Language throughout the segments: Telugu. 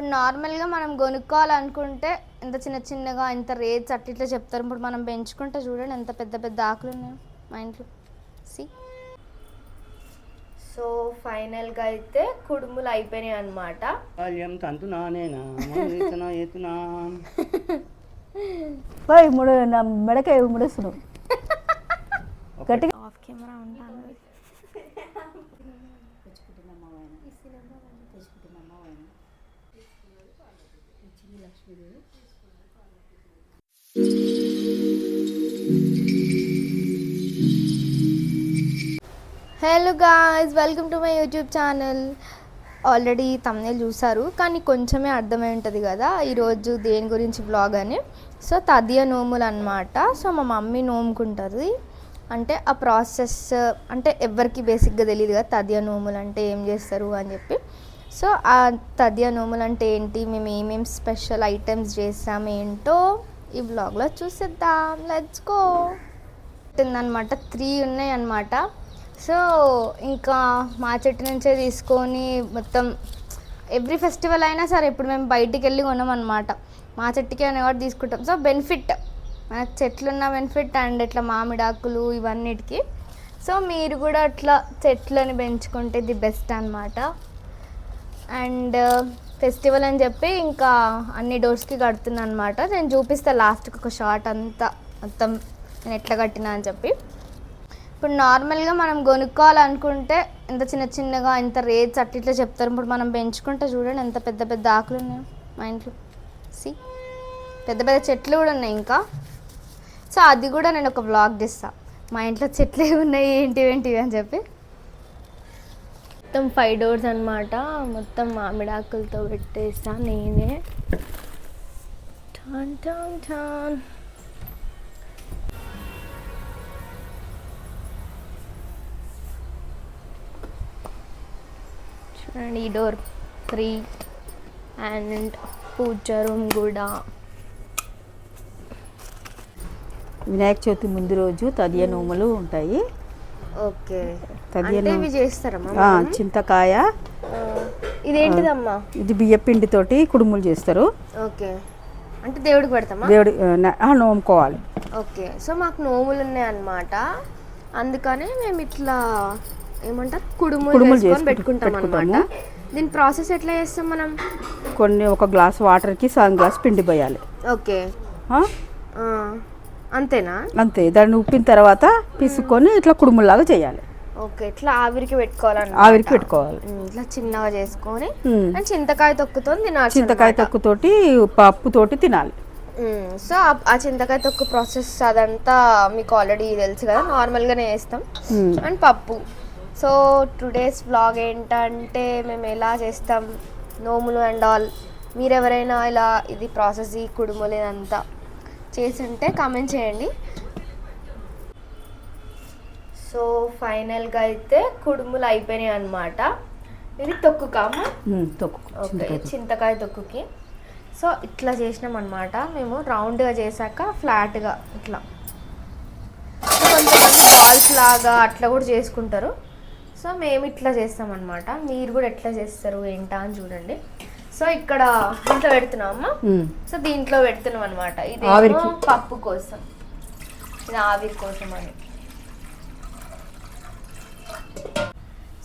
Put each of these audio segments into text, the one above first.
ఇప్పుడు నార్మల్గా మనం కొనుక్కోవాలనుకుంటే ఇంత చిన్న చిన్నగా ఇంత రేట్స్ అట్లా ఇట్లా చెప్తారు. ఇప్పుడు మనం పెంచుకుంటే చూడండి ఎంత పెద్ద పెద్ద ఆకులు ఉన్నాయి మా ఇంట్లో. సి సో ఫైనల్గా అయితే కుడుములు అయిపోయినాయి అనమాట పోయి ముడు నా మెడకాయ ముడేస్తున్నావు. గట్టిగా ఆఫ్ కెమెరా ఉంటాను. Hello guys welcome to my YouTube channel already thumbnail చూసారు కానీ కొంచెమే అర్థమై ఉంటుంది కదా ఈరోజు దేని గురించి బ్లాగ్ అని. సో తదియ నోములు అనమాట సో మా మమ్మీ నోముకుంటుంది. అంటే ఆ ప్రాసెస్ అంటే ఎవరికి బేసిక్గా తెలియదు కదా తదియ నోములు అంటే ఏం చేస్తారు అని చెప్పి. సో ఆ తదియ నోములు అంటే ఏంటి? మేము ఏమేమి స్పెషల్ ఐటమ్స్ చేసాం ఏంటో ఈ బ్లాగ్లో చూసేద్దాం. లెట్స్ గో అనమాట త్రీ ఉన్నాయి అనమాట సో ఇంకా మా చెట్టు నుంచే తీసుకొని మొత్తం ఎవ్రీ ఫెస్టివల్ అయినా సరే ఇప్పుడు మేము బయటికి వెళ్ళి కొన్నాం అనమాట మా చెట్టుకి అని కూడా తీసుకుంటాం. So benefit. మనకు చెట్లున్న బెనిఫిట్ అండ్ ఇట్లా మామిడాకులు ఇవన్నిటికి. సో మీరు కూడా అట్లా చెట్లని పెంచుకుంటే ది బెస్ట్ అనమాట అండ్ uh, ఫెస్టివల్ అని చెప్పి ఇంకా అన్ని డోర్స్కి కడుతున్నా అనమాట నేను చూపిస్తా లాస్ట్కి ఒక షార్ట్ అంతా. మొత్తం నేను ఎట్లా కట్టినా అని చెప్పి. ఇప్పుడు నార్మల్గా మనం కొనుక్కోవాలనుకుంటే ఇంత చిన్న చిన్నగా ఇంత రేట్స్ అట్లా ఇట్లా చెప్తారు. ఇప్పుడు మనం పెంచుకుంటే చూడండి ఎంత పెద్ద పెద్ద ఆకులు ఉన్నాయి మా ఇంట్లో. సి పెద్ద పెద్ద చెట్లు కూడా ఉన్నాయి ఇంకా. సో అది కూడా నేను ఒక బ్లాగ్ చేస్తాను మా ఇంట్లో చెట్లు ఉన్నాయి ఏంటివి ఏంటివి అని చెప్పి. మొత్తం ఫైవ్ డోర్స్ అనమాట మొత్తం మామిడాకులతో పెట్టేసా నేనే. టాన్ టాన్ టాన్. చూడండి ఈ door three and puja room కూడా. వినాయక చవితి ముందు రోజు తదియ నోములు ఉంటాయి. ఓకే. చింతకాయ. ఇదేంటిదమ్మా? ఇది బియ్యపిండితోటి కుడుములు చేస్తారు. ఓకే. అంటే దేవుడికి పెడతామా? దేవుడి నోముకోవాలి. ఓకే. సో మాకు నోములు ఉన్నాయి అన్నమాట అందుకనే మేము ఇట్లా ఏమంటారు? కుడుములు కుడుములు చేసుకొని పెట్టుకుంటాం అనమాట. దీని ప్రాసెస్ ఎట్లా చేస్తాం మనం? కొన్ని ఒక గ్లాస్ వాటర్కి సగం గ్లాస్ పిండి పోయాలి. ఓకే. అంతేనా? అంతే. దాన్ని ఉప్పిన తర్వాత పిసుకొని ఇట్లా కుడుములాగా చేయాలి. ఓకే ఇట్లా ఆవిరికి పెట్టుకోవాలన్నమాట. ఆవిరికి పెట్టుకోవాలి. ఇట్లా చిన్నగా చేసుకొని చింతకాయ తొక్కుతో తినాల్సి చింతకాయ తొక్కుతోటి పప్పుతోటి తినాలి. సో ఆ- చింతకాయ తొక్కు ప్రాసెస్ అదంతా మీకు ఆల్రెడీ తెలుసు కదా నార్మల్గానే చేస్తాం. ఉమ్. అండ్ పప్పు. సో టుడేస్ వ్లాగ్ ఏంటంటే మేము ఎలా చేస్తాం నోములు అండ్ ఆల్ మీరెవరైనా ఇలా ఇది ప్రాసెస్ ఈ కుడుములు ఇదంతా చేసి ఉంటే కామెంట్ చేయండి. సో ఫైనల్గా అయితే కుడుములు అయిపోయినాయి అనమాట ఇది తొక్కుకామా ఉమ్, తొక్కు ఓకే చింతకాయ తొక్కుకి. సో ఇట్లా చేసినాం అనమాట మేము రౌండ్గా చేశాక ఫ్లాట్గా ఇట్లా. కొంతమంది బాల్స్ లాగా అట్లా కూడా చేసుకుంటారు. సో మేము ఇట్లా చేస్తాం అనమాట మీరు కూడా ఎట్లా చేస్తారు ఏంటా అని చూడండి. సో ఇక్కడ దీంట్లో పెడుతున్నామా ఉమ్. సో దీంట్లో పెడుతున్నాం అనమాట ఇది. పప్పు కోసం. ఇది ఆవిరి కోసం అని.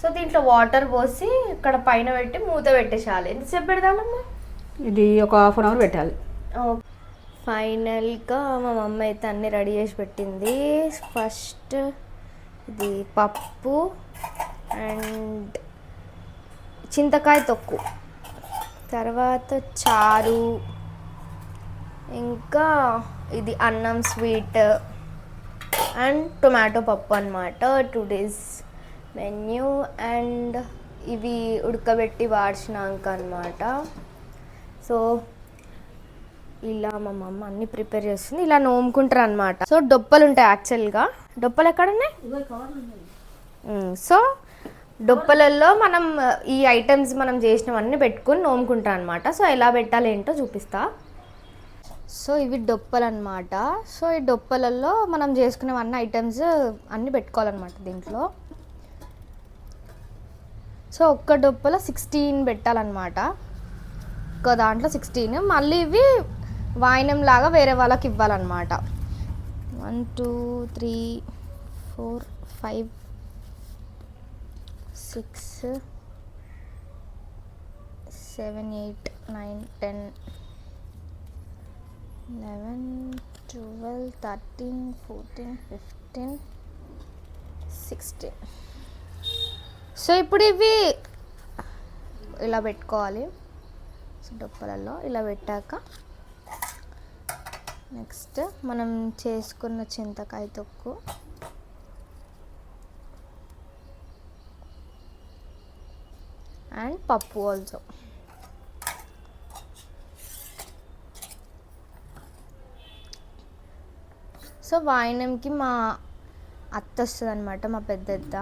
సో దీంట్లో వాటర్ పోసి ఇక్కడ పైన పెట్టి మూత పెట్టేసేయాలి ఎంతసేపు పెడదామమ్మా ఇది ఒక హాఫ్ అన్ అవర్ పెట్టాలి. ఫైనల్గా మా మమ్మ అయితే అన్నీ రెడీ చేసి పెట్టింది. ఫస్ట్ ఇది పప్పు అండ్ చింతకాయ తొక్కు. తర్వాత చారు. ఇంకా ఇది అన్నం స్వీట్ అండ్ టొమాటో పప్పు అనమాట టూ డేస్ మెన్యూ అండ్ ఇవి ఉడకబెట్టి వాడిచినాక అనమాట సో ఇలా మా మమ్మ అన్ని ప్రిపేర్ చేస్తుంది. ఇలా నోముకుంటారు అనమాట సో డొప్పలు ఉంటాయి యాక్చువల్గా. డొప్పలు ఎక్కడ ఉన్నాయి సో డొప్పలలో మనం ఈ ఐటమ్స్ మనం చేసినవన్నీ పెట్టుకొని నోముకుంటాం అనమాట సో ఎలా పెట్టాలి ఏంటో చూపిస్తా. సో ఇవి డొప్పలు అనమాట సో ఈ డొప్పలలో మనం చేసుకునేవన్నీ ఐటమ్స్ అన్నీ పెట్టుకోవాలన్నమాట దీంట్లో. సో ఒక్క డొప్పలో సిక్స్టీన్ పెట్టాలన్నమాట. ఒక దాంట్లో సిక్స్టీన్ మళ్ళీ ఇవి వాయినం లాగా వేరే వాళ్ళకి ఇవ్వాలన్నమాట. One two three four five six seven eight nine ten eleven twelve thirteen fourteen fifteen sixteen so ఇప్పుడు ఇవి ఇలా పెట్టుకోవాలి. డొప్పలలో ఇలా పెట్టాక నెక్స్ట్ మనం చేసుకున్న చింతకాయ తొక్కు. అండ్ పప్పు ఆల్సో. సో వాయినంకి మా అత్త వస్తుంది అనమాట మా పెద్ద అత్త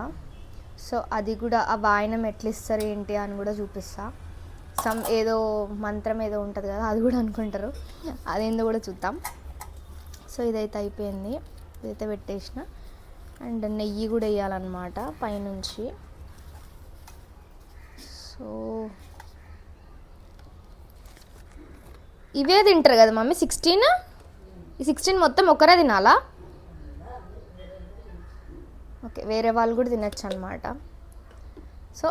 సో అది కూడా ఆ వాయనం ఎట్లా ఇస్తారు ఏంటి అని కూడా చూపిస్తా. సమ్ ఏదో మంత్రం ఏదో ఉంటుంది కదా అది కూడా అనుకుంటారు. అదేందో కూడా చూద్దాం. సో ఇదైతే అయిపోయింది. ఇదైతే పెట్టేసిన. అండ్ నెయ్యి కూడా వేయాలన్నమాట పైనుంచి. సో ఇవే తింటారు కదా మమ్మీ సిక్స్టీన్ ఈ సిక్స్టీన్ మొత్తం ఒకరే తినాలా? ఓకే వేరే వాళ్ళు కూడా తినచ్చు అనమాట సో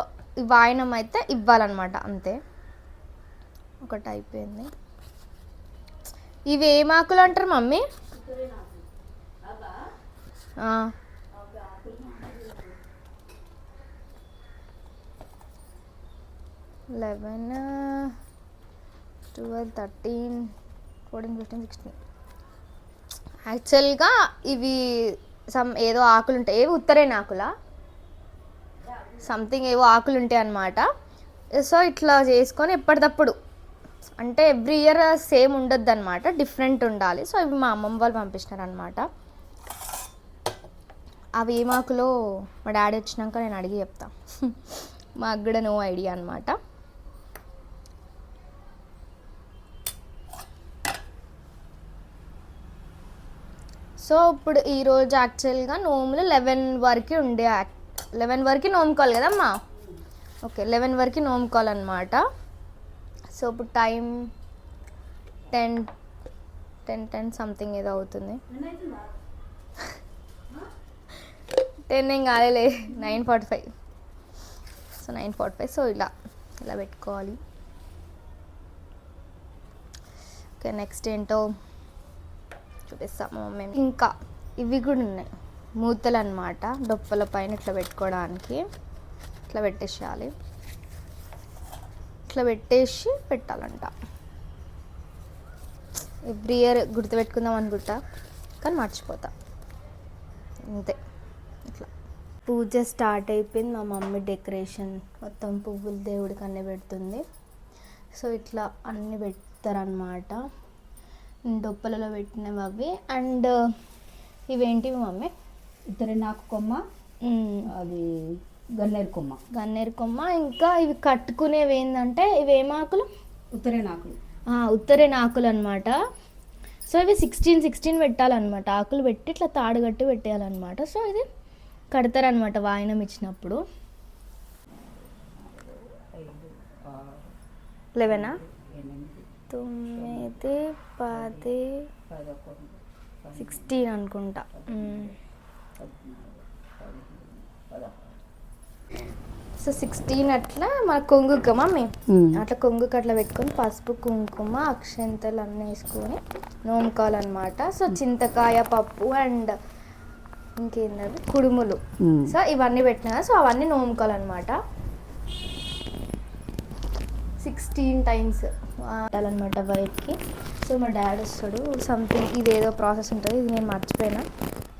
వాయనం అయితే ఇవ్వాలన్నమాట అంతే. ఒకటి అయిపోయింది. ఇవి ఏం ఆకులు అంటారు mummy? Eleven twelve thirteen fourteen fifteen sixteen. యాక్చువల్గా ఇవి సమ్ ఏదో ఆకులు ఉంటాయి ఏవి ఉత్తరైన ఆకులా సంథింగ్ ఏవో ఆకులు ఉంటాయి అన్నమాట. సో ఇట్లా చేసుకొని ఎప్పటికప్పుడు అంటే ఎవ్రీ ఇయర్ సేమ్ ఉండొద్దు అనమాట డిఫరెంట్ ఉండాలి. సో ఇవి మా అమ్మమ్మ వాళ్ళు పంపించినారు అనమాట అవి ఏమాకులో మా డాడీ వచ్చినాక నేను అడిగి చెప్తా. మాకు కూడా నో ఐడియా అనమాట సో ఇప్పుడు ఈరోజు యాక్చువల్గా నోములు లెవెన్ వరకు ఉండే లెవెన్ వరకు నోముకోవాలి కదమ్మా? ఓకే లెవెన్ వరకు నోముకోవాలన్నమాట సో ఇప్పుడు time ten ten ten something ఏదో అవుతుంది. టెన్ ఏం కాలేలే nine forty five so nine forty five so ఇలా ఇలా పెట్టుకోవాలి. ఓకే నెక్స్ట్ ఏంటో? చూపిస్తాము మేము ఇంకా ఇవి కూడా ఉన్నాయి. మూతలు అనమాట డొప్పల పైన ఇట్లా పెట్టుకోవడానికి. ఇట్లా పెట్టేసేయాలి. ఇట్లా పెట్టేసి పెట్టాలంట. ఎవ్రీ ఇయర్ గుర్తుపెట్టుకుందాం అనుకుంటా కానీ మర్చిపోతా. అంతే. ఇట్లా. పూజ స్టార్ట్ అయిపోయింది. మా మమ్మీ డెకరేషన్ మొత్తం పువ్వులు దేవుడికి అన్నీ పెడుతుంది. సో ఇట్లా అన్నీ పెడతారనమాట డొప్పలలో పెట్టినవి అవి అండ్ ఇవేంటివి మమ్మీ? ఇద్దరు నాకు కొమ్మ మ్మ్. అది గన్నేరు కొమ్మ. గన్నేరు కొమ్మ. ఇంకా ఇవి కట్టుకునేవి ఏంటంటే ఇవి ఏం ఆకులు? ఉత్తరే నాకులు. ఆ, ఉత్తరేని ఆకులు అనమాట సో ఇవి సిక్స్టీన్ సిక్స్టీన్ పెట్టాలన్నమాట. ఆకులు పెట్టి ఇట్లా తాడు కట్టి పెట్టేయాలన్నమాట. సో ఇది కడతారనమాట వాయనం ఇచ్చినప్పుడు. లెవెనా తొమ్మిది పది సిక్స్టీన్ అనుకుంటా. మ్మ్. సో సిక్స్టీన్ అట్లా మన కొంగుక మమ్మీ అట్లా కొంగుకి అట్లా పెట్టుకొని పసుపు కుంకుమ అక్షంతలు అన్నీ వేసుకొని నోముకోవాలన్నమాట సో చింతకాయ పప్పు అండ్ ఇంకేంటది కుడుములు. సో ఇవన్నీ పెట్టినా సో అవన్నీ నోముకోవాలన్నమాట. సిక్స్టీన్ టైమ్స్ పెట్టాలన్నమాట వైఫ్కి సో మా డాడీ వస్తాడు సంథింగ్ ఇదేదో ప్రాసెస్ ఉంటుంది ఇది నేను మర్చిపోయినా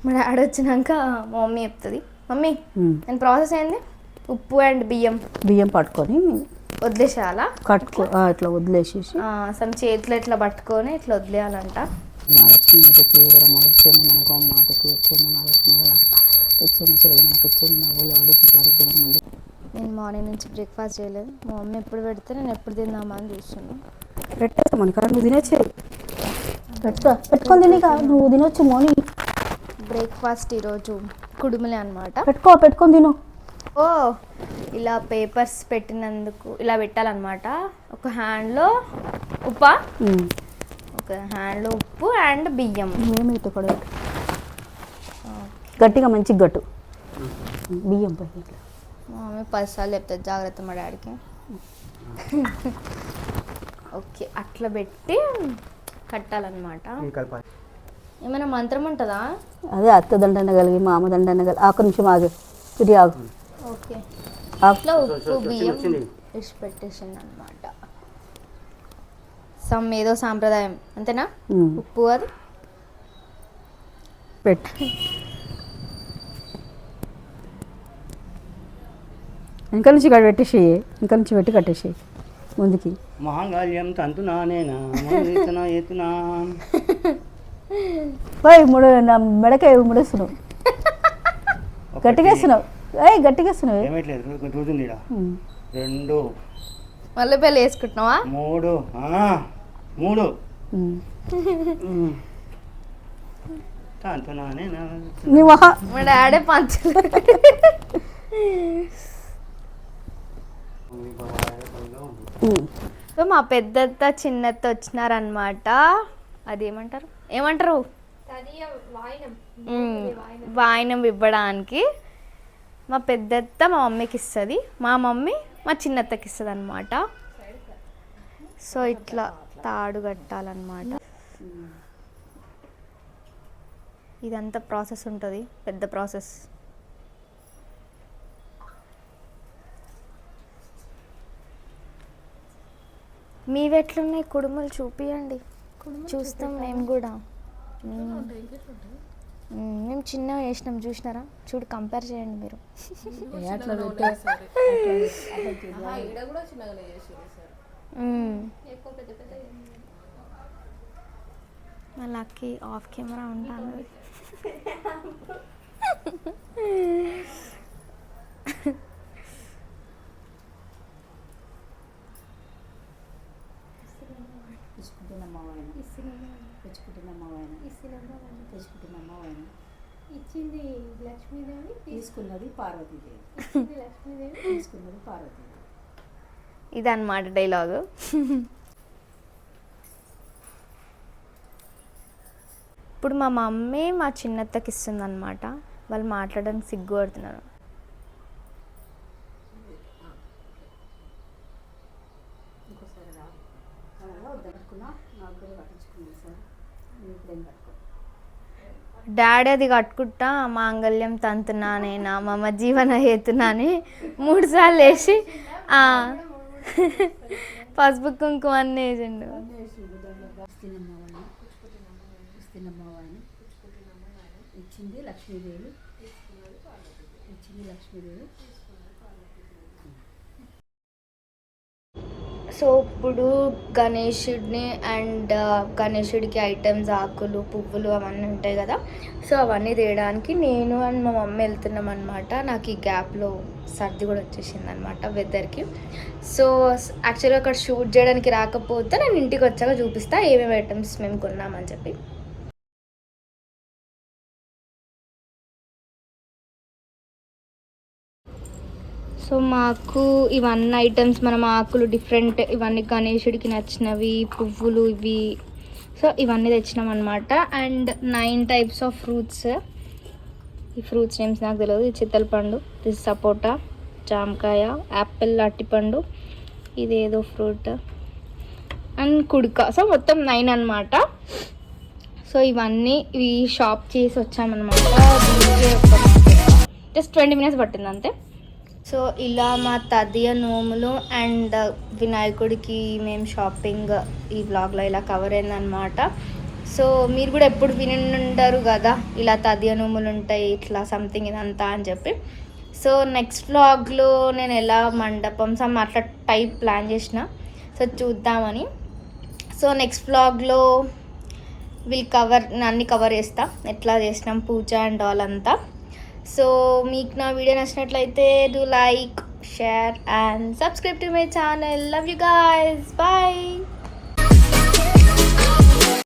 మా డాడీ వచ్చినాక మా మమ్మీ చెప్తుంది మమ్మీ నేను ప్రాసెస్ ఏంది ఉప్పు అండ్ బియ్యం బియ్యం పట్టుకొని వదిలేసేయాలా కట్టుకో ఇట్లా వదిలేసేసి సమ్ చేతిలో ఇట్లా పట్టుకొని ఇట్లా వదిలేయాలంట మహాలక్ష్మి వాటికి వరమాలు ఇచ్చేది మనకు మాటకి ఇచ్చేది మహాలక్ష్మి వల్ల ఇచ్చేది చెల్లి మనకి ఇచ్చేది నవ్వులు అడిగి పాడికి మంది నేను మార్నింగ్ నుంచి బ్రేక్ఫాస్ట్ చేయలేదు. మా మమ్మీ ఎప్పుడు పెడితే నేను ఎప్పుడు తిందామా అని చూస్తున్నాను పెట్టేస్తా మనకి నువ్వు తినొచ్చు. పెట్టుకో. పెట్టుకొని తినిక నువ్వు తినొచ్చు మోని బ్రేక్ఫాస్ట్ ఈరోజు కుడుములే అనమాట పెట్టుకో పెట్టుకొని తిను. ఓ ఇలా పేపర్స్ పెట్టినందుకు ఇలా పెట్టాలన్నమాట. ఒక హ్యాండ్లో ఉప్పా. ఓకే హ్యాండ్లో ఉప్పు అండ్ బియ్యం. ఏమి ఇటు కూడా. గట్టిగా మంచిగా గట్టు. బియ్యం పై ఇట్లా మా మమ్మీ పదిసార్లు చెప్తుంది జాగ్రత్త మా డాడీకి. ఓకే అట్లా పెట్టి కట్టాలన్నమాట. ఏమైనా మంత్రం ఉంటుందా? అదే అత్త దండన కలిగి మామ దండన కలిగి. ఆకు నిమిషం ఆగు ఇటు ఆగు ఓకే. అట్లా ఉప్పు బియ్యం. ఇచ్చి పెట్టేసింది అనమాట సమ్ ఏదో సాంప్రదాయం అంతేనా. ఉప్పు అది. పెట్టు. ఇంకా నుంచి ఇక్కడ పెట్టేసి ఇంకా నుంచి పెట్టి కట్టేసి ముందుకి. మాంగళ్యం తంతు నానేనా మోదితన ఏతునా? పోయి ముడు నా మెడకాయ ముడేస్తున్నావు. గట్టిగా వేస్తున్నావు ఏయ్ గట్టిగా వేస్తున్నావు. రెండు. మళ్ళీ పెళ్ళి వేసుకుంటున్నావా? మూడు. ఆ, మూడు. నీ మొహ. మా డాడీ. సో మా పెద్దత్త చిన్నత్త వచ్చినారనమాట అది ఏమంటారు? ఏమంటారు వాయినం ఇవ్వడానికి. మా పెద్దత్త మా మమ్మీకి ఇస్తుంది. మా మమ్మీ మా చిన్నత్తకి ఇస్తుంది అనమాట సో ఇట్లా తాడు కట్టాలన్నమాట. ఇదంతా ప్రాసెస్ ఉంటుంది. పెద్ద ప్రాసెస్. మీవి ఎట్లున్నాయి కుడుములు చూపియండి. చూస్తాం మేము కూడా. మ్మ్. చిన్నగా వేసినాం చూసినారా? చూడు కంపేర్ చేయండి మీరు. మా లక్కీ ఆఫ్ కెమెరా ఉంటాను ఇచ్చింది లక్ష్మీదేవి తీసుకున్నది పార్వతీదేవి. ఇచ్చింది లక్ష్మీదేవి తీసుకున్నది పార్వతీదేవి. ఇదన్నమాట డైలాగు. ఇప్పుడు మా మమ్మీ మా చిన్నత్తకి ఇస్తుంది అనమాట వాళ్ళు మాట్లాడడానికి సిగ్గుపడుతున్నారు. డాడీ అది కట్టుకుంటా మాంగళ్యం తంతునా నేనా మమ జీవన హేతునా అని మూడు సార్లు వేసి పసుపు కుంకుమ అన్నీ వేసిండు. ఇచ్చింది లక్ష్మీదేవి. ఇచ్చింది లక్ష్మీదేవి. సో ఇప్పుడు గణేషుడిని అండ్ గణేషుడికి ఐటమ్స్ ఆకులు పువ్వులు అవన్నీ ఉంటాయి కదా. సో అవన్నీ తీయడానికి నేను అండ్ మా మమ్మీ వెళ్తున్నాం అనమాట నాకు ఈ గ్యాప్లో సర్ది కూడా వచ్చేసింది అనమాట వెదర్కి. సో యాక్చువల్గా అక్కడ షూట్ చేయడానికి రాకపోతే నేను ఇంటికి వచ్చాక చూపిస్తా ఏమేమి ఐటమ్స్ మేము కొన్నామని చెప్పి. సో మాకు ఇవన్నీ ఐటమ్స్ మనం ఆకులు డిఫరెంట్ ఇవన్నీ గణేషుడికి నచ్చినవి పువ్వులు ఇవి. సో ఇవన్నీ తెచ్చినాం అనమాట and nine types of fruits ఈ ఫ్రూట్స్ నేమ్స్ నాకు తెలియదు ఇది చిత్తలపండు ఇది సపోటా జామకాయ యాపిల్ అట్టిపండు ఇదేదో ఫ్రూట్. అండ్ కుడుక. సో మొత్తం నైన్ అన్నమాట. సో ఇవన్నీ ఇవి షాప్ చేసి వచ్చామన్నమాట. జస్ట్ ట్వంటీ మినిట్స్ పట్టింది అంతే. సో ఇలా మా తదియ నోములు అండ్ వినాయకుడికి మేము షాపింగ్ ఈ బ్లాగ్లో ఇలా కవర్ అయిందనమాట సో మీరు కూడా ఎప్పుడు విని ఉంటారు కదా ఇలా తదియ నోములు ఉంటాయి ఇట్లా సంథింగ్ ఇదంతా అని చెప్పి. సో నెక్స్ట్ వ్లాగ్లో నేను ఎలా మండపం సమ్ అట్లా టైప్ ప్లాన్ చేసిన. సో చూద్దామని. సో నెక్స్ట్ వ్లాగ్లో వీళ్ళు కవర్ అన్నీ కవర్ చేస్తా ఎట్లా చేసినాం పూజ అండ్ ఆల్ అంతా. సో మీకు నా వీడియో నచ్చినట్లయితే do like share and subscribe to my channel love you guys bye